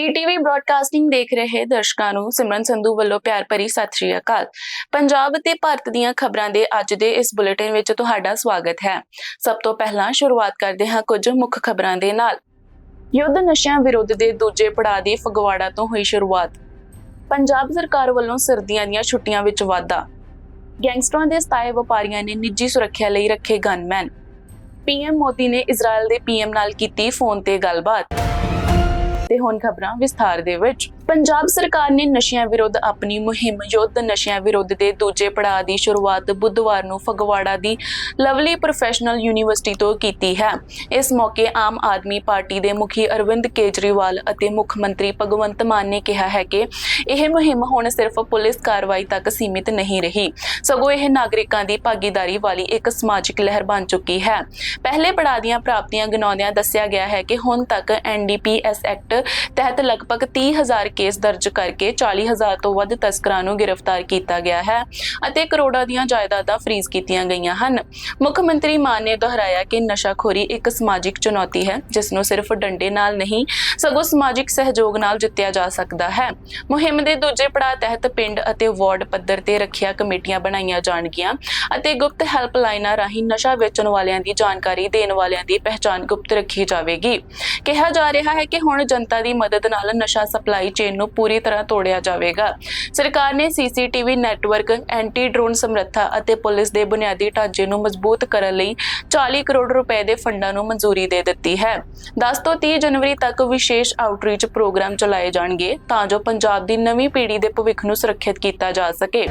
ਬੀਟੀਵੀ broadcasting ਦੇਖ ਰਹੇ ਦਰਸ਼ਕਾਂ ਨੂੰ ਸਿਮਰਨ ਸੰਧੂ ਵੱਲੋਂ ਪਿਆਰ ਭਰੀ ਸਤਿ ਸ਼੍ਰੀ ਅਕਾਲ। ਪੰਜਾਬ ਅਤੇ ਭਾਰਤ ਦੀਆਂ ਖਬਰਾਂ ਦੇ ਅੱਜ ਦੇ ਇਸ ਬੁਲੇਟਿਨ ਵਿੱਚ ਤੁਹਾਡਾ ਸਵਾਗਤ ਹੈ। ਸਭ ਤੋਂ ਪਹਿਲਾਂ ਸ਼ੁਰੂਆਤ ਕਰਦੇ ਹਾਂ ਕੁਝ ਮੁੱਖ ਖਬਰਾਂ ਦੇ ਨਾਲ। ਯੁੱਧ ਨਸ਼ਿਆਂ ਵਿਰੁੱਧ ਦੇ ਦੂਜੇ ਪੜਾਅ ਦੀ ਫਗਵਾੜਾ ਤੋਂ ਹੋਈ ਸ਼ੁਰੂਆਤ। ਪੰਜਾਬ ਸਰਕਾਰ ਵੱਲੋਂ ਸਰਦੀਆਂ ਦੀਆਂ ਛੁੱਟੀਆਂ ਵਿੱਚ ਵਾਧਾ। ਗੈਂਗਸਟਰਾਂ ਦੇ ਸਤਾਏ ਵਪਾਰੀਆਂ ਨੇ ਨਿੱਜੀ ਸੁਰੱਖਿਆ ਲਈ ਰੱਖੇ ਗਨਮੈਨ। ਪੀਐਮ ਮੋਦੀ ਨੇ ਇਜ਼ਰਾਈਲ ਦੇ ਪੀਐਮ ਨਾਲ ਕੀਤੀ ਫੋਨ ਤੇ ਗੱਲਬਾਤ। ਤੇ ਹੁਣ ਖਬਰਾਂ ਵਿਸਥਾਰ ਦੇ ਵਿੱਚ। ਪੰਜਾਬ ਸਰਕਾਰ ਨੇ ਨਸ਼ਿਆਂ ਵਿਰੁੱਧ ਆਪਣੀ ਮੁਹਿੰਮ ਯੁੱਧ ਨਸ਼ਿਆਂ ਵਿਰੁੱਧ ਦੇ ਦੂਜੇ ਪੜਾਅ ਦੀ ਸ਼ੁਰੂਆਤ ਬੁੱਧਵਾਰ ਨੂੰ ਫਗਵਾੜਾ ਦੀ ਲਵਲੀ ਪ੍ਰੋਫੈਸ਼ਨਲ ਯੂਨੀਵਰਸਿਟੀ ਤੋਂ ਕੀਤੀ ਹੈ। ਇਸ ਮੌਕੇ ਆਮ ਆਦਮੀ ਪਾਰਟੀ ਦੇ ਮੁਖੀ ਅਰਵਿੰਦ ਕੇਜਰੀਵਾਲ ਅਤੇ ਮੁੱਖ ਮੰਤਰੀ ਭਗਵੰਤ ਮਾਨ ਨੇ ਕਿਹਾ ਹੈ ਕਿ ਇਹ ਮੁਹਿੰਮ ਹੁਣ ਸਿਰਫ ਪੁਲਿਸ ਕਾਰਵਾਈ ਤੱਕ ਸੀਮਿਤ ਨਹੀਂ ਰਹੀ। ਸਗੋਂ ਇਹ ਨਾਗਰਿਕਾਂ ਦੀ ਭਾਗੀਦਾਰੀ ਵਾਲੀ ਇੱਕ ਸਮਾਜਿਕ ਲਹਿਰ ਬਣ ਚੁੱਕੀ ਹੈ। ਪਹਿਲੇ ਪੜਾਅ ਦੀਆਂ ਪ੍ਰਾਪਤੀਆਂ ਗਿਣਾਉਂਦਿਆਂ ਦੱਸਿਆ ਗਿਆ ਹੈ ਕਿ ਹੁਣ ਤੱਕ ਐਨਡੀਪੀਐਸ ਐਕਟ ਤਹਿਤ ਲਗਭਗ 30000 ਕੇਸ ਦਰਜ ਕਰਕੇ 40000 ਤੋਂ ਵੱਧ ਤਸਕਰਾਂ ਨੂੰ ਗ੍ਰਿਫਤਾਰ ਕੀਤਾ ਗਿਆ ਹੈ ਅਤੇ ਕਰੋੜਾਂ ਦੀਆਂ ਜਾਇਦਾਦਾਂ ਫ੍ਰੀਜ਼ ਕੀਤੀਆਂ ਗਈਆਂ ਹਨ। ਮੁੱਖ ਮੰਤਰੀ ਮਾਨ ਨੇ ਦੁਹਰਾਇਆ ਕਿ ਨਸ਼ਾਖੋਰੀ ਇੱਕ ਸਮਾਜਿਕ ਚੁਣੌਤੀ ਹੈ ਜਿਸ ਨੂੰ ਸਿਰਫ ਡੰਡੇ ਨਾਲ ਨਹੀਂ, ਸਗੋਂ ਸਮਾਜਿਕ ਸਹਿਯੋਗ ਨਾਲ ਜਿੱਤਿਆ ਜਾ ਸਕਦਾ ਹੈ। ਮੁਹਿੰਮ ਦੇ ਦੂਜੇ ਪੜਾਅ ਤਹਿਤ ਪਿੰਡ ਅਤੇ ਵਾਰਡ ਪੱਧਰ ਤੇ ਰੱਖਿਆ ਕਮੇਟੀਆਂ ਬਣਾਈਆਂ ਜਾਣਗੀਆਂ ਅਤੇ ਗੁਪਤ ਹੈਲਪਲਾਈਨਾਂ ਰਾਹੀਂ ਨਸ਼ਾ ਵੇਚਣ ਵਾਲਿਆਂ ਦੀ ਜਾਣਕਾਰੀ ਦੇਣ ਵਾਲਿਆਂ ਦੀ ਪਹਿਚਾਣ ਗੁਪਤ ਰੱਖੀ ਜਾਵੇਗੀ। ਕਿਹਾ ਜਾ ਰਿਹਾ ਹੈ ਕਿ ਹੁਣ ਜਨਤਾ ਦੀ ਮਦਦ ਨਾਲ ਨਸ਼ਾ ਸਪਲਾਈ ਚੇਨ ਨੂੰ ਪੂਰੀ ਤਰ੍ਹਾਂ ਤੋੜਿਆ ਜਾਵੇਗਾ। ਸਰਕਾਰ ਨੇ ਸੀਸੀਟੀਵੀ ਨੈਟਵਰਕ ਐਂਟੀ ਡਰੋਨ ਸਮਰੱਥਾ ਅਤੇ ਪੁਲਿਸ ਦੇ ਬੁਨਿਆਦੀ ਢਾਂਚੇ ਨੂੰ ਮਜ਼ਬੂਤ ਕਰਨ ਲਈ 40 ਕਰੋੜ ਰੁਪਏ ਦੇ ਫੰਡਾਂ ਨੂੰ ਮਨਜ਼ੂਰੀ ਦੇ ਦਿੱਤੀ ਹੈ। 10 ਤੋਂ 30 ਜਨਵਰੀ ਤੱਕ ਵਿਸ਼ੇਸ਼ ਆਊਟਰੀਚ ਪ੍ਰੋਗਰਾਮ ਚਲਾਏ ਜਾਣਗੇ ਤਾਂ ਜੋ ਪੰਜਾਬ ਦੀ ਨਵੀਂ ਪੀੜ੍ਹੀ ਦੇ ਭਵਿੱਖ ਨੂੰ ਸੁਰੱਖਿਅਤ ਕੀਤਾ ਜਾ ਸਕੇ।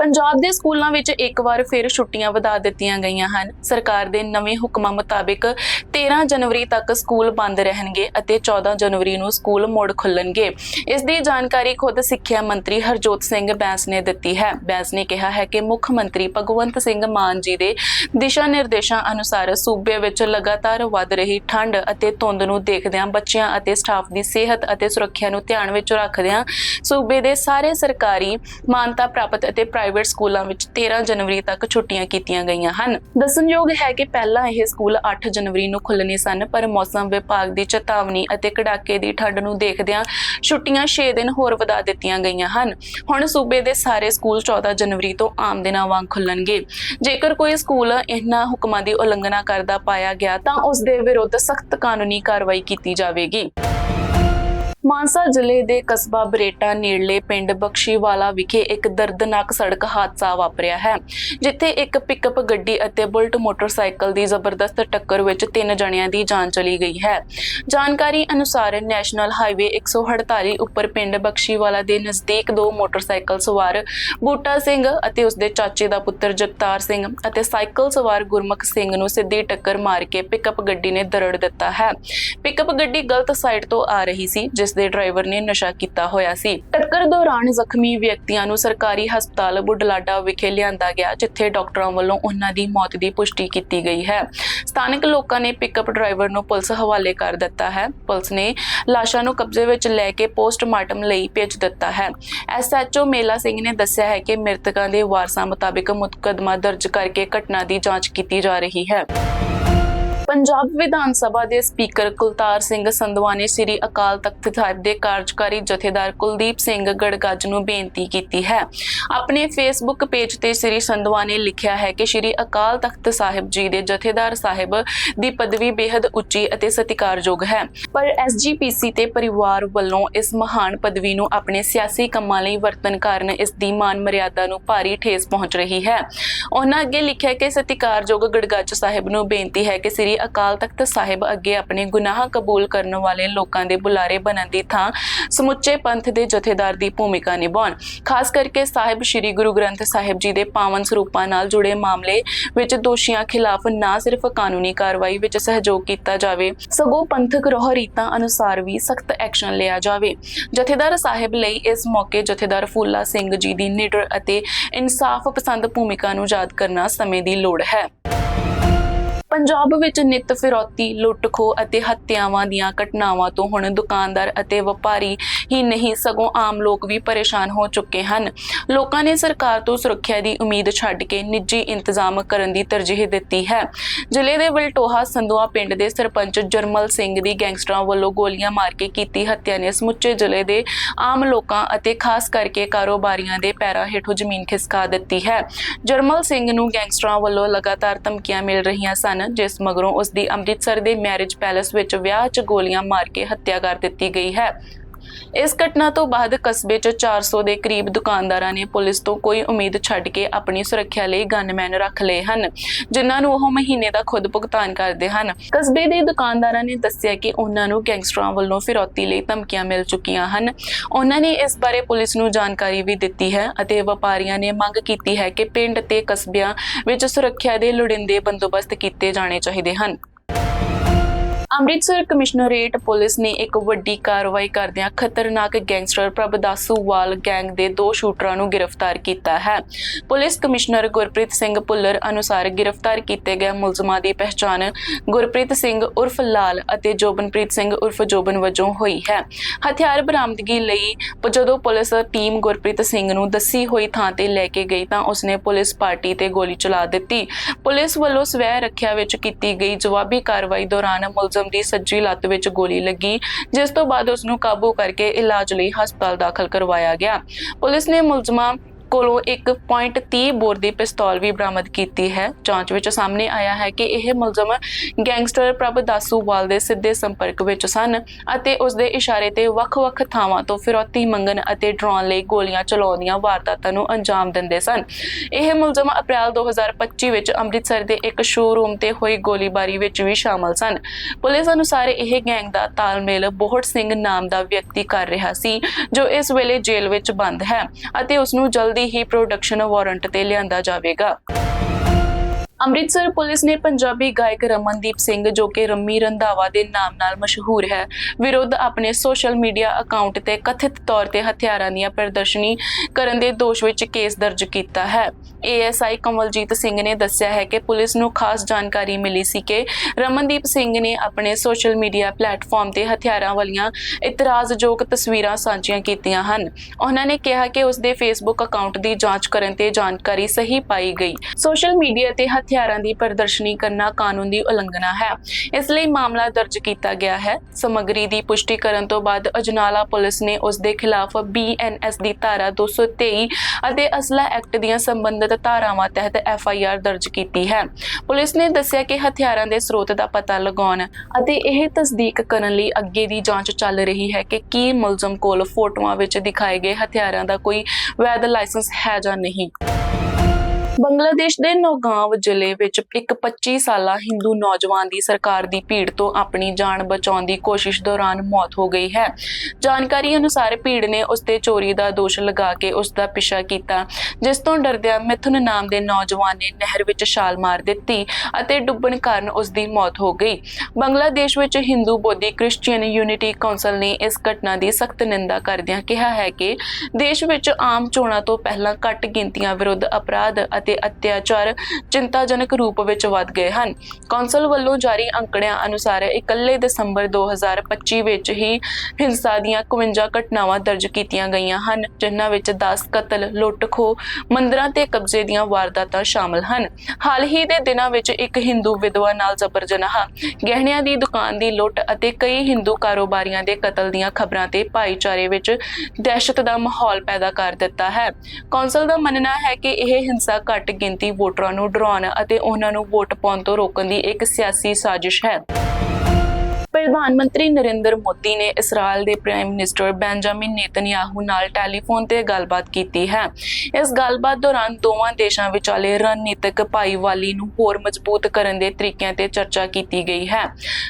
ਪੰਜਾਬ ਦੇ ਸਕੂਲਾਂ ਵਿੱਚ ਇੱਕ ਵਾਰ ਫਿਰ ਛੁੱਟੀਆਂ ਵਧਾ ਦਿੱਤੀਆਂ ਗਈਆਂ ਹਨ। ਸਰਕਾਰ ਦੇ ਨਵੇਂ ਹੁਕਮਾਂ ਮੁਤਾਬਿਕ 13 ਜਨਵਰੀ ਤੱਕ ਸਕੂਲ ਬੰਦ ਰਹਿਣਗੇ ਅਤੇ 14 ਜਨਵਰੀ ਨੂੰ ਸਕੂਲ ਮੁੜ ਖੁੱਲਣਗੇ। ਇਸ ਦੀ ਜਾਣਕਾਰੀ ਖੁਦ ਸਿੱਖਿਆ ਮੰਤਰੀ ਹਰਜੋਤ ਸਿੰਘ ਬੈਂਸ ਨੇ ਦਿੱਤੀ ਹੈ। ਬੈਂਸ ਨੇ ਕਿਹਾ ਹੈ ਕਿ ਮੁੱਖ ਮੰਤਰੀ ਭਗਵੰਤ ਸਿੰਘ ਮਾਨ ਜੀ ਦੇ ਦਿਸ਼ਾ ਨਿਰਦੇਸ਼ਾਂ ਅਨੁਸਾਰ ਸੂਬੇ ਵਿੱਚ ਲਗਾਤਾਰ ਵੱਧ ਰਹੀ ਠੰਡ ਅਤੇ ਧੁੰਦ ਨੂੰ ਦੇਖਦਿਆਂ ਬੱਚਿਆਂ ਅਤੇ ਸਟਾਫ ਦੀ ਸਿਹਤ ਅਤੇ ਸੁਰੱਖਿਆ ਨੂੰ ਧਿਆਨ ਵਿੱਚ ਰੱਖਦਿਆਂ ਸੂਬੇ ਦੇ ਸਾਰੇ ਸਰਕਾਰੀ ਮਾਨਤਾ ਪ੍ਰਾਪਤ ਅਤੇ ਪ੍ਰਾਈਵੇਟ ਸਕੂਲਾਂ ਵਿੱਚ 13 ਜਨਵਰੀ ਤੱਕ ਛੁੱਟੀਆਂ ਕੀਤੀਆਂ ਗਈਆਂ ਹਨ। ਦੱਸਣਯੋਗ ਹੈ ਕਿ ਪਹਿਲਾਂ ਇਹ ਸਕੂਲ 8 ਜਨਵਰੀ ਨੂੰ ਖੁੱਲਣੇ ਸਨ, ਪਰ ਮੌਸਮ ਵਿਭਾਗ ਦੀ ਚੇਤਾਵਨੀ ਅਤੇ ਕੜਾਕੇ ਦੀ ਠੰਡ ਨੂੰ ਦੇਖਦਿਆਂ ਛੁੱਟੀਆਂ 6 ਦਿਨ ਹੋਰ ਵਧਾ ਦਿੱਤੀਆਂ ਗਈਆਂ ਹਨ। ਹੁਣ ਸੂਬੇ ਦੇ ਸਾਰੇ ਸਕੂਲ 14 ਜਨਵਰੀ ਤੋਂ ਆਮ ਦਿਨਾਂ ਵਾਂਗ ਖੁੱਲਣਗੇ ਜੇਕਰ ਕੋਈ ਸਕੂਲ ਇਹਨਾਂ ਹੁਕਮਾਂ ਦੀ ਉਲੰਘਣਾ ਕਰਦਾ ਪਾਇਆ ਗਿਆ ਤਾਂ ਉਸ ਦੇ ਵਿਰੁੱਧ ਸਖਤ ਕਾਨੂੰਨੀ ਕਾਰਵਾਈ ਕੀਤੀ ਜਾਵੇਗੀ। ਮਾਨਸਾ ਜ਼ਿਲ੍ਹੇ ਦੇ ਕਸਬਾ ਬਰੇਟਾ ਨੇੜਲੇ ਪਿੰਡ ਬਖਸ਼ੀਵਾਲਾ ਵਿਖੇ ਇੱਕ ਦਰਦਨਾਕ ਸੜਕ ਹਾਦਸਾ ਵਾਪਰਿਆ ਹੈ, ਜਿੱਥੇ ਇੱਕ ਪਿਕਅਪ ਗੱਡੀ ਅਤੇ ਬੁਲਟ ਮੋਟਰਸਾਈਕਲ ਦੀ ਜ਼ਬਰਦਸਤ ਟੱਕਰ ਵਿੱਚ ਤਿੰਨ ਜਣਿਆਂ ਦੀ ਜਾਨ ਚਲੀ ਗਈ ਹੈ। ਜਾਣਕਾਰੀ ਅਨੁਸਾਰ ਨੈਸ਼ਨਲ ਹਾਈਵੇ 148 ਉੱਪਰ ਪਿੰਡ ਬਖਸ਼ੀਵਾਲਾ ਦੇ ਨਜ਼ਦੀਕ ਦੋ ਮੋਟਰਸਾਈਕਲ ਸਵਾਰ ਬੂਟਾ ਸਿੰਘ ਅਤੇ ਉਸਦੇ ਚਾਚੇ ਦਾ ਪੁੱਤਰ ਜਗਤਾਰ ਸਿੰਘ ਅਤੇ ਸਾਈਕਲ ਸਵਾਰ ਗੁਰਮੁਖ ਸਿੰਘ ਨੂੰ ਸਿੱਧੀ ਟੱਕਰ ਮਾਰ ਕੇ ਪਿਕਅਪ ਗੱਡੀ ਨੇ ਦਰੜ ਦਿੱਤਾ ਹੈ। ਪਿਕਅਪ ਗੱਡੀ ਗਲਤ ਸਾਈਡ ਤੋਂ ਆ ਰਹੀ ਸੀ, ਜਿਸ ਦੇ ਡਰਾਈਵਰ ਨੇ ਨਸ਼ਾ ਕੀਤਾ ਹੋਇਆ ਸੀ। ਟੱਕਰ ਦੌਰਾਨ ਜ਼ਖਮੀ ਵਿਅਕਤੀਆਂ ਨੂੰ ਸਰਕਾਰੀ ਹਸਪਤਾਲ ਬੁਢਲਾਡਾ ਵਿਖੇ ਲਿਆਂਦਾ ਗਿਆ, ਜਿੱਥੇ ਡਾਕਟਰਾਂ ਵੱਲੋਂ ਉਹਨਾਂ ਦੀ ਮੌਤ ਦੀ ਪੁਸ਼ਟੀ ਕੀਤੀ ਗਈ ਹੈ। ਸਥਾਨਕ ਲੋਕਾਂ ਨੇ ਪਿਕਅਪ ਡਰਾਈਵਰ ਨੂੰ ਪੁਲਿਸ ਹਵਾਲੇ ਕਰ ਦਿੱਤਾ ਹੈ। ਪੁਲਿਸ ਨੇ ਲਾਸ਼ਾਂ ਨੂੰ ਕਬਜ਼ੇ ਵਿੱਚ ਲੈ ਕੇ ਪੋਸਟਮਾਰਟਮ ਲਈ ਭੇਜ ਦਿੱਤਾ ਹੈ। ਐਸਐਚਓ ਮੇਲਾ ਸਿੰਘ ਨੇ ਦੱਸਿਆ ਹੈ ਕਿ ਮ੍ਰਿਤਕਾਂ ਦੇ ਵਾਰਸਾਂ ਮੁਤਾਬਿਕ ਮੁਕੱਦਮਾ ਦਰਜ ਕਰਕੇ ਘਟਨਾ ਦੀ ਜਾਂਚ ਕੀਤੀ ਜਾ ਰਹੀ ਹੈ। ਪੰਜਾਬ ਵਿਧਾਨ ਸਭਾ ਦੇ ਸਪੀਕਰ ਕੁਲਤਾਰ ਸਿੰਘ ਸੰਧਵਾ ਨੇ ਸ੍ਰੀ ਅਕਾਲ ਤਖਤ ਸਾਹਿਬ ਦੇ ਕਾਰਜਕਾਰੀ ਜਥੇਦਾਰ ਕੁਲਦੀਪ ਸਿੰਘ ਗੜਗੱਜ ਨੂੰ ਬੇਨਤੀ ਕੀਤੀ ਹੈ। ਆਪਣੇ ਫੇਸਬੁੱਕ ਪੇਜ ਤੇ ਸ੍ਰੀ ਸੰਧਵਾ ਨੇ ਲਿਖਿਆ ਹੈ ਕਿ ਸ੍ਰੀ ਅਕਾਲ ਤਖਤ ਸਾਹਿਬ ਜੀ ਦੇ ਜਥੇਦਾਰ ਸਾਹਿਬ ਦੀ ਪਦਵੀ ਬੇहद ਉੱਚੀ ਅਤੇ ਸਤਿਕਾਰਯੋਗ ਹੈ। ਪਰ ਐਸਜੀਪੀਸੀ ਤੇ ਪਰਿਵਾਰ ਵੱਲੋਂ ਇਸ ਮਹਾਨ ਪਦਵੀ ਨੂੰ ਆਪਣੇ ਸਿਆਸੀ ਕੰਮਾਂ ਲਈ ਵਰਤਣ ਕਾਰਨ ਇਸ ਦੀ ਮਾਨ ਮਰਿਆਦਾ ਨੂੰ ਭਾਰੀ ਠੇਸ ਪਹੁੰਚ ਰਹੀ ਹੈ। ਉਹਨਾਂ ਅੱਗੇ ਲਿਖਿਆ ਕਿ ਸਤਿਕਾਰਯੋਗ ਗੜਗੱਜ ਸਾਹਿਬ ਨੂੰ ਬੇਨਤੀ ਹੈ ਕਿ ਸ੍ਰੀ ਅਕਾਲ ਤਖਤ ਸਾਹਿਬ ਅੱਗੇ ਆਪਣੇ ਗੁਨਾਹ ਕਬੂਲ ਕਰਨ ਵਾਲੇ ਲੋਕਾਂ ਦੇ ਬੁਲਾਰੇ ਬਣਨ ਦੀ ਥਾਂ ਸਮੁੱਚੇ ਪੰਥ ਦੇ ਜਥੇਦਾਰ ਦੀ ਭੂਮਿਕਾ ਨਿਭਾਉਣ। ਖਾਸ ਕਰਕੇ ਸਾਹਿਬ ਸ੍ਰੀ ਗੁਰੂ ਗ੍ਰੰਥ ਸਾਹਿਬ ਜੀ ਦੇ ਪਾਵਨ ਸਰੂਪਾਂ ਨਾਲ ਜੁੜੇ ਮਾਮਲੇ ਵਿੱਚ ਦੋਸ਼ੀਆਂ ਖਿਲਾਫ ਨਾ ਸਿਰਫ ਕਾਨੂੰਨੀ ਕਾਰਵਾਈ ਵਿੱਚ ਸਹਿਯੋਗ ਕੀਤਾ ਜਾਵੇ, ਸਗੋਂ ਪੰਥਕ ਰੋਹ ਰੀਤਾਂ ਅਨੁਸਾਰ ਵੀ ਸਖਤ ਐਕਸ਼ਨ ਲਿਆ ਜਾਵੇ। ਜਥੇਦਾਰ ਸਾਹਿਬ ਲਈ ਇਸ ਮੌਕੇ ਜਥੇਦਾਰ ਫੂਲਾ ਸਿੰਘ ਜੀ ਦੀ ਨਿਡਰ ਅਤੇ ਇਨਸਾਫ ਪਸੰਦ ਭੂਮਿਕਾ ਨੂੰ ਯਾਦ ਕਰਨਾ ਸਮੇਂ ਦੀ ਲੋੜ ਹੈ। ਪੰਜਾਬ ਵਿੱਚ ਨਿਤ ਫਿਰੌਤੀ, ਲੁੱਟ-ਖੋਹ ਅਤੇ ਹੱਤਿਆਵਾਂ ਦੀਆਂ ਘਟਨਾਵਾਂ ਤੋਂ ਹੁਣ ਦੁਕਾਨਦਾਰ ਅਤੇ ਵਪਾਰੀ ਹੀ ਨਹੀਂ, ਸਗੋਂ ਆਮ ਲੋਕ ਵੀ ਪਰੇਸ਼ਾਨ ਹੋ ਚੁੱਕੇ ਹਨ। ਲੋਕਾਂ ਨੇ ਸਰਕਾਰ ਤੋਂ ਸੁਰੱਖਿਆ ਦੀ ਉਮੀਦ ਛੱਡ ਕੇ ਨਿੱਜੀ ਇੰਤਜ਼ਾਮ ਕਰਨ ਦੀ ਤਰਜੀਹ ਦਿੱਤੀ ਹੈ। ਜ਼ਿਲ੍ਹੇ ਦੇ ਵਲਟੋਹਾ ਸੰਧੂਆ ਪਿੰਡ ਦੇ ਸਰਪੰਚ ਜਰਮਲ ਸਿੰਘ ਦੀ ਗੈਂਗਸਟਰਾਂ ਵੱਲੋਂ ਗੋਲੀਆਂ ਮਾਰ ਕੇ ਕੀਤੀ ਹੱਤਿਆ ਨੇ ਸਮੁੱਚੇ ਜ਼ਿਲ੍ਹੇ ਦੇ ਆਮ ਲੋਕਾਂ ਅਤੇ ਖਾਸ ਕਰਕੇ ਕਾਰੋਬਾਰੀਆਂ ਦੇ ਪੈਰਾਂ ਹੇਠੋਂ ਜ਼ਮੀਨ ਖਿਸਕਾ ਦਿੱਤੀ ਹੈ। ਜਰਮਲ ਸਿੰਘ ਨੂੰ ਗੈਂਗਸਟਰਾਂ ਵੱਲੋਂ ਲਗਾਤਾਰ ਧਮਕੀਆਂ ਮਿਲ ਰਹੀਆਂ ਸਨ। ਜਿਸ ਮਗਰੋਂ ਉਸ ਦੀ ਅੰਮ੍ਰਿਤਸਰ ਦੇ ਮੈਰਿਜ ਪੈਲੇਸ ਵਿੱਚ ਵਿਆਹ 'ਚ ਗੋਲੀਆਂ ਮਾਰ ਕੇ ਹੱਤਿਆ ਕਰ ਦਿੱਤੀ ਗਈ ਹੈ। ਇਸ ਘਟਨਾ ਤੋਂ ਬਾਅਦ ਕਸਬੇ 'ਚ 400 ਦੇ ਕਰੀਬ ਦੁਕਾਨਦਾਰਾਂ ਨੇ ਪੁਲਿਸ ਤੋਂ ਕੋਈ ਉਮੀਦ ਛੱਡ ਕੇ ਆਪਣੀ ਸੁਰੱਖਿਆ ਲਈ ਗਨਮੈਨ ਰੱਖ ਲਏ ਹਨ, ਜਿਨ੍ਹਾਂ ਨੂੰ ਉਹ ਮਹੀਨੇ ਦਾ ਖੁਦ ਭੁਗਤਾਨ ਕਰਦੇ ਹਨ। ਕਸਬੇ ਦੇ ਦੁਕਾਨਦਾਰਾਂ ਨੇ ਦੱਸਿਆ ਕਿ ਉਹਨਾਂ ਨੂੰ ਗੈਂਗਸਟਰਾਂ ਵੱਲੋਂ ਫਿਰੌਤੀ ਲਈ ਧਮਕੀਆਂ ਮਿਲ ਚੁੱਕੀਆਂ ਹਨ। ਉਹਨਾਂ ਨੇ ਇਸ ਬਾਰੇ ਪੁਲਿਸ ਨੂੰ ਜਾਣਕਾਰੀ ਵੀ ਦਿੱਤੀ ਹੈ ਅਤੇ ਵਪਾਰੀਆਂ ਨੇ ਮੰਗ ਕੀਤੀ ਹੈ ਕਿ ਪਿੰਡ ਤੇ ਕਸਬਿਆਂ ਵਿੱਚ ਸੁਰੱਖਿਆ ਦੇ ਲੋੜੀਂਦੇ ਬੰਦੋਬਸਤ ਕੀਤੇ ਜਾਣੇ ਚਾਹੀਦੇ ਹਨ। ਅੰਮ੍ਰਿਤਸਰ ਕਮਿਸ਼ਨਰੇਟ ਪੁਲਿਸ ਨੇ ਇੱਕ ਵੱਡੀ ਕਾਰਵਾਈ ਕਰਦਿਆਂ ਖਤਰਨਾਕ ਗੈਂਗਸਟਰ ਪ੍ਰਭਦਾਸੂਵਾਲ ਗੈਂਗ ਦੇ ਦੋ ਸ਼ੂਟਰਾਂ ਨੂੰ ਗ੍ਰਿਫਤਾਰ ਕੀਤਾ ਹੈ। ਪੁਲਿਸ ਕਮਿਸ਼ਨਰ ਗੁਰਪ੍ਰੀਤ ਸਿੰਘ ਭੁੱਲਰ ਅਨੁਸਾਰ ਗ੍ਰਿਫਤਾਰ ਕੀਤੇ ਗਏ ਮੁਲਜ਼ਮਾਂ ਦੀ ਪਹਿਚਾਣ ਗੁਰਪ੍ਰੀਤ ਸਿੰਘ ਉਰਫ ਲਾਲ ਅਤੇ ਜੋਬਨਪ੍ਰੀਤ ਸਿੰਘ ਉਰਫ ਜੋਬਨ ਵਜੋਂ ਹੋਈ ਹੈ। ਹਥਿਆਰ ਬਰਾਮਦਗੀ ਲਈ ਜਦੋਂ ਪੁਲਿਸ ਟੀਮ ਗੁਰਪ੍ਰੀਤ ਸਿੰਘ ਨੂੰ ਦੱਸੀ ਹੋਈ ਥਾਂ ਤੇ ਲੈ ਕੇ ਗਈ ਤਾਂ ਉਸਨੇ ਪੁਲਿਸ ਪਾਰਟੀ ਤੇ ਗੋਲੀ ਚਲਾ ਦਿੱਤੀ। ਪੁਲਿਸ ਵੱਲੋਂ ਸਵੈ ਰੱਖਿਆ ਵਿੱਚ ਕੀਤੀ ਗਈ ਜਵਾਬੀ ਕਾਰਵਾਈ ਦੌਰਾਨ ਮੁਲਜ਼ਮ ਦੀ ਸੱਜੀ ਲੱਤ ਵਿੱਚ ਗੋਲੀ ਲੱਗੀ, ਜਿਸ ਤੋਂ ਬਾਅਦ ਉਸ ਨੂੰ ਕਾਬੂ ਕਰਕੇ ਇਲਾਜ ਲਈ ਹਸਪਤਾਲ ਦਾਖਲ ਕਰਵਾਇਆ ਗਿਆ। ਪੁਲਿਸ ਨੇ ਮੁਲਜ਼ਮਾਂ ਕੋਲੋਂ 1.30 ਬੋਰ ਦੀ ਪਿਸਤੌਲ ਵੀ ਬਰਾਮਦ ਕੀਤੀ ਹੈ। ਜਾਂਚ ਵਿੱਚ ਸਾਹਮਣੇ ਆਇਆ ਹੈ ਕਿ ਇਹ ਮੁਲਜ਼ਮ ਗੈਂਗਸਟਰ ਪ੍ਰਭ ਦਾਸੂਵਾਲ ਦੇ ਸਿੱਧੇ ਸੰਪਰਕ ਵਿੱਚ ਸਨ ਅਤੇ ਉਸ ਦੇ ਇਸ਼ਾਰੇ ਤੇ ਵੱਖ-ਵੱਖ ਥਾਵਾਂ ਤੋਂ ਫਿਰੌਤੀ ਮੰਗਣ ਅਤੇ ਡਰਾਉਣ ਲਈ ਗੋਲੀਆਂ ਚਲਾਉਂਦੀਆਂ ਵਾਰਦਾਤਾਂ ਨੂੰ ਅੰਜਾਮ ਦਿੰਦੇ ਸਨ। ਇਹ ਮੁਲਜ਼ਮ ਅਪ੍ਰੈਲ 2025 ਵਿੱਚ ਅੰਮ੍ਰਿਤਸਰ ਦੇ ਇੱਕ ਸ਼ੋਰੂਮ ਤੇ ਹੋਈ ਗੋਲੀਬਾਰੀ ਵਿੱਚ ਵੀ ਸ਼ਾਮਲ ਸਨ। ਪੁਲਿਸ ਅਨੁਸਾਰ ਇਹ ਗੈਂਗ ਦਾ ਤਾਲਮੇਲ ਬੋਹੜ ਸਿੰਘ ਨਾਮ ਦਾ ਵਿਅਕਤੀ ਕਰ ਰਿਹਾ ਸੀ, ਜੋ ਇਸ ਵੇਲੇ ਜੇਲ੍ਹ ਵਿੱਚ ਬੰਦ ਹੈ ਅਤੇ ਉਸ ਨੂੰ ਜਲਦੀ ਹੀ ਪ੍ਰੋਡਕਸ਼ਨ ਵਾਰੰਟ ਤੇ ਲਿਆਂਦਾ ਜਾਵੇਗਾ। ਅੰਮ੍ਰਿਤਸਰ ਪੁਲਿਸ ਨੇ ਪੰਜਾਬੀ ਗਾਇਕ ਰਮਨਦੀਪ ਸਿੰਘ ਜੋ ਕਿ ਰੰਮੀ ਰੰਧਾਵਾ ਦੇ ਨਾਮ ਨਾਲ ਮਸ਼ਹੂਰ ਹੈ, ਵਿਰੁੱਧ ਆਪਣੇ ਸੋਸ਼ਲ ਮੀਡੀਆ ਅਕਾਊਂਟ ਤੇ ਕਥਿਤ ਤੌਰ ਤੇ ਹਥਿਆਰਾਂ ਦੀਆਂ ਪ੍ਰਦਰਸ਼ਨੀ ਕਰਨ ਦੇ ਦੋਸ਼ ਵਿੱਚ ਕੇਸ ਦਰਜ ਕੀਤਾ ਹੈ। ਏਐਸਆਈ ਕਮਲਜੀਤ ਸਿੰਘ ਨੇ ਦੱਸਿਆ ਹੈ ਕਿ ਪੁਲਿਸ ਨੂੰ ਖਾਸ ਜਾਣਕਾਰੀ ਮਿਲੀ ਸੀ ਕਿ ਰਮਨਦੀਪ ਸਿੰਘ ਨੇ ਆਪਣੇ ਸੋਸ਼ਲ ਮੀਡੀਆ ਪਲੇਟਫਾਰਮ ਤੇ ਹਥਿਆਰਾਂ ਵਾਲੀਆਂ ਇਤਰਾਜ਼ਯੋਗ ਤਸਵੀਰਾਂ ਸਾਂਝੀਆਂ ਕੀਤੀਆਂ ਹਨ। ਉਹਨਾਂ ਨੇ ਕਿਹਾ ਕਿ ਉਸ ਦੇ ਫੇਸਬੁੱਕ ਅਕਾਊਂਟ ਦੀ ਜਾਂਚ ਕਰਨ ਤੇ ਜਾਣਕਾਰੀ ਸਹੀ ਪਾਈ ਗਈ। ਸੋਸ਼ਲ ਮੀਡੀਆ ਤੇ ਹਥਿਆਰਾਂ ਦੀ ਪ੍ਰਦਰਸ਼ਨੀ ਕਰਨਾ ਕਾਨੂੰਨ ਦੀ ਉਲੰਘਣਾ ਹੈ। ਇਸ ਲਈ ਮਾਮਲਾ ਦਰਜ ਕੀਤਾ ਗਿਆ ਹੈ। ਸਮੱਗਰੀ ਦੀ ਪੁਸ਼ਟੀ ਕਰਨ ਤੋਂ ਬਾਅਦ ਅਜਨਾਲਾ ਪੁਲਿਸ ਨੇ ਉਸ ਦੇ ਖਿਲਾਫ ਬੀਐਨਐਸ ਦੀ ਧਾਰਾ 223 ਅਤੇ ਅਸਲਾ ਐਕਟ ਦੀਆਂ ਸੰਬੰਧਿਤ ਧਾਰਾਵਾਂ ਤਹਿਤ ਐਫਆਈਆਰ ਦਰਜ ਕੀਤੀ ਹੈ। ਪੁਲਿਸ ਨੇ ਦੱਸਿਆ ਕਿ ਹਥਿਆਰਾਂ ਦੇ ਸਰੋਤ ਦਾ ਪਤਾ ਲਗਾਉਣ ਅਤੇ ਇਹ ਤਸਦੀਕ ਕਰਨ ਲਈ ਅੱਗੇ ਦੀ ਜਾਂਚ ਚੱਲ ਰਹੀ ਹੈ ਕਿ ਕੀ ਮੁਲਜ਼ਮ ਕੋਲ ਫੋਟੋਆਂ ਵਿੱਚ ਦਿਖਾਏ ਗਏ ਹਥਿਆਰਾਂ ਦਾ ਕੋਈ ਵੈਧ ਲਾਇਸੈਂਸ ਹੈ ਜਾਂ ਨਹੀਂ। ਬੰਗਲਾਦੇਸ਼ ਦੇ ਨੌਗਾਂਵ ਜ਼ਿਲ੍ਹੇ ਵਿੱਚ ਇੱਕ 25 ਸਾਲਾ ਹਿੰਦੂ ਨੌਜਵਾਨ ਦੀ ਸਰਕਾਰ ਦੀ ਭੀੜ ਤੋਂ ਆਪਣੀ ਜਾਨ ਬਚਾਉਣ ਦੀ ਕੋਸ਼ਿਸ਼ ਦੌਰਾਨ ਮੌਤ ਹੋ ਗਈ ਹੈ। ਜਾਣਕਾਰੀ ਅਨੁਸਾਰ ਭੀੜ ਨੇ ਉਸ ਤੇ ਚੋਰੀ ਦਾ ਦੋਸ਼ ਲਗਾ ਕੇ ਉਸ ਦਾ ਪਿੱਛਾ ਕੀਤਾ, ਜਿਸ ਤੋਂ ਡਰਦਿਆਂ ਮਿਥੁਨ ਨਾਮ ਦੇ ਨੌਜਵਾਨ ਨੇ ਨਹਿਰ ਵਿੱਚ ਛਾਲ ਮਾਰ ਦਿੱਤੀ ਅਤੇ ਡੁੱਬਣ ਕਾਰਨ ਉਸ ਦੀ ਮੌਤ ਹੋ ਗਈ। ਬੰਗਲਾਦੇਸ਼ ਵਿੱਚ ਹਿੰਦੂ ਬੋਧੀ ਕ੍ਰਿਸਚੀਅਨ ਯੂਨਿਟੀ ਕੌਂਸਲ ਨੇ ਇਸ ਘਟਨਾ ਦੀ ਸਖਤ ਨਿੰਦਾ ਕਰਦਿਆਂ ਕਿਹਾ ਹੈ ਕਿ ਦੇਸ਼ ਵਿੱਚ ਆਮ ਚੋਣਾਂ ਤੋਂ ਪਹਿਲਾਂ ਘੱਟ ਗਿਣਤੀਆਂ ਵਿਰੁੱਧ ਅਪਰਾਧ ਅਤੇ ਅਤਿਆਚਾਰ ਚਿੰਤਾਜਨਕ ਰੂਪ ਵਿੱਚ ਵੱਧ ਗਏ ਹਨ। ਕੌਂਸਲ ਵੱਲੋਂ ਜਾਰੀ ਅੰਕੜਿਆਂ ਅਨੁਸਾਰ ਇਕੱਲੇ ਦਸੰਬਰ 2025 ਵਿੱਚ ਹੀ ਹਿੰਸਾ ਦੀਆਂ 51 ਘਟਨਾਵਾਂ ਦਰਜ ਕੀਤੀਆਂ ਗਈਆਂ ਹਨ, ਜਿਨ੍ਹਾਂ ਵਿੱਚ 10 ਕਤਲ, ਲੁੱਟ-ਖੋਹ, ਮੰਦਰਾਂ ਤੇ ਕਬਜ਼ੇ ਦੀਆਂ ਵਾਰਦਾਤਾਂ ਸ਼ਾਮਲ ਹਨ। ਹਾਲ ਹੀ ਦੇ ਦਿਨਾਂ ਵਿੱਚ ਇੱਕ ਹਿੰਦੂ ਵਿਧਵਾ ਨਾਲ ਜ਼ਬਰ ਜਨਾਹ ਗਹਿਣਿਆਂ ਦੀ ਦੁਕਾਨ ਦੀ ਲੁੱਟ ਅਤੇ ਕਈ ਹਿੰਦੂ ਕਾਰੋਬਾਰੀਆਂ ਦੇ ਕਤਲ ਦੀਆਂ ਖਬਰਾਂ ਤੇ ਭਾਈਚਾਰੇ ਵਿੱਚ ਦਹਿਸ਼ਤ ਦਾ ਮਾਹੌਲ ਪੈਦਾ ਕਰ ਦਿੱਤਾ ਹੈ। ਕੌਂਸਲ ਦਾ ਮੰਨਣਾ ਹੈ ਕਿ ਇਹ ਹਿੰਸਾ ਘੱਟ ਗਿਣਤੀ ਵੋਟਰਾਂ ਨੂੰ ਡਰਾਉਣ ਅਤੇ ਉਹਨਾਂ ਨੂੰ ਵੋਟ ਪਾਉਣ ਤੋਂ ਰੋਕਣ ਦੀ ਇੱਕ ਸਿਆਸੀ ਸਾਜ਼ਿਸ਼ ਹੈ। ਪ੍ਰਧਾਨ ਮੰਤਰੀ ਨਰਿੰਦਰ ਮੋਦੀ ਨੇ ਇਸਰਾਇਲ ਦੇ ਪ੍ਰਾਈਮ ਮਿਨਿਸਟਰ ਬੈਂਜਾਮਿਨ ਨੇਤਨਯਾਹੂ ਨਾਲ ਟੈਲੀਫੋਨ ਤੇ ਗੱਲਬਾਤ ਕੀਤੀ ਹੈ। ਇਸ ਗੱਲਬਾਤ ਦੌਰਾਨ ਦੋਵਾਂ ਦੇਸ਼ਾਂ ਵਿਚਾਲੇ ਰਣਨੀਤਕ ਭਾਈਵਾਲੀ ਨੂੰ ਹੋਰ ਮਜ਼ਬੂਤ ਕਰਨ ਦੇ ਤਰੀਕਿਆਂ ਤੇ ਚਰਚਾ ਕੀਤੀ ਗਈ ਹੈ।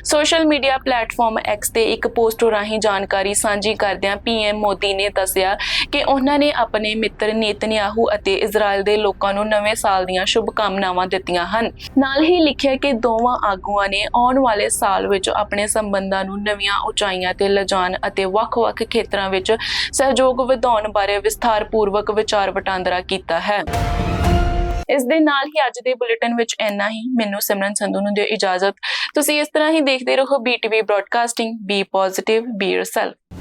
ਸੋਸ਼ਲ ਮੀਡੀਆ ਪਲੇਟਫਾਰਮ ਐਕਸ ਤੇ ਇੱਕ ਪੋਸਟ ਰਾਹੀਂ ਜਾਣਕਾਰੀ ਸਾਂਝੀ ਕਰਦਿਆਂ ਪੀਐਮ ਮੋਦੀ ਨੇ ਦੱਸਿਆ ਕਿ ਉਹਨਾਂ ਨੇ ਆਪਣੇ ਮਿੱਤਰ ਨੇਤਨਯਾਹੂ ਅਤੇ ਇਜ਼ਰਾਈਲ ਦੇ ਲੋਕਾਂ ਨੂੰ ਨਵੇਂ ਸਾਲ ਦੀਆਂ ਸ਼ੁਭਕਾਮਨਾਵਾਂ ਦਿੱਤੀਆਂ ਹਨ। ਨਾਲ ਹੀ ਲਿਖਿਆ ਕਿ ਦੋਵਾਂ ਆਗੂਆਂ ਨੇ ਆਉਣ ਵਾਲੇ ਸਾਲ ਵਿੱਚ ਆਪਣੇ ਸੰਬੰਧਾਂ ਨੂੰ ਨਵੀਆਂ ਉਚਾਈਆਂ ਤੇ ਲਿਜਾਣ ਅਤੇ ਵੱਖ-ਵੱਖ ਖੇਤਰਾਂ ਵਿੱਚ ਸਹਿਯੋਗ ਵਧਾਉਣ ਬਾਰੇ ਵਿਸਥਾਰਪੂਰਵਕ ਵਿਚਾਰ ਵਟਾਂਦਰਾ ਕੀਤਾ ਹੈ। ਇਸ ਦੇ ਨਾਲ ਹੀ ਅੱਜ ਦੇ ਬੁਲੇਟਿਨ ਵਿੱਚ ਇੰਨਾ ਹੀ। ਮੈਨੂੰ ਸਿਮਰਨ ਸੰਧੂ ਨੂੰ ਦਿਓ ਇਜਾਜ਼ਤ। ਤੁਸੀਂ ਇਸ ਤਰ੍ਹਾਂ ਹੀ ਦੇਖਦੇ ਰਹੋ BTV broadcasting be positive be yourself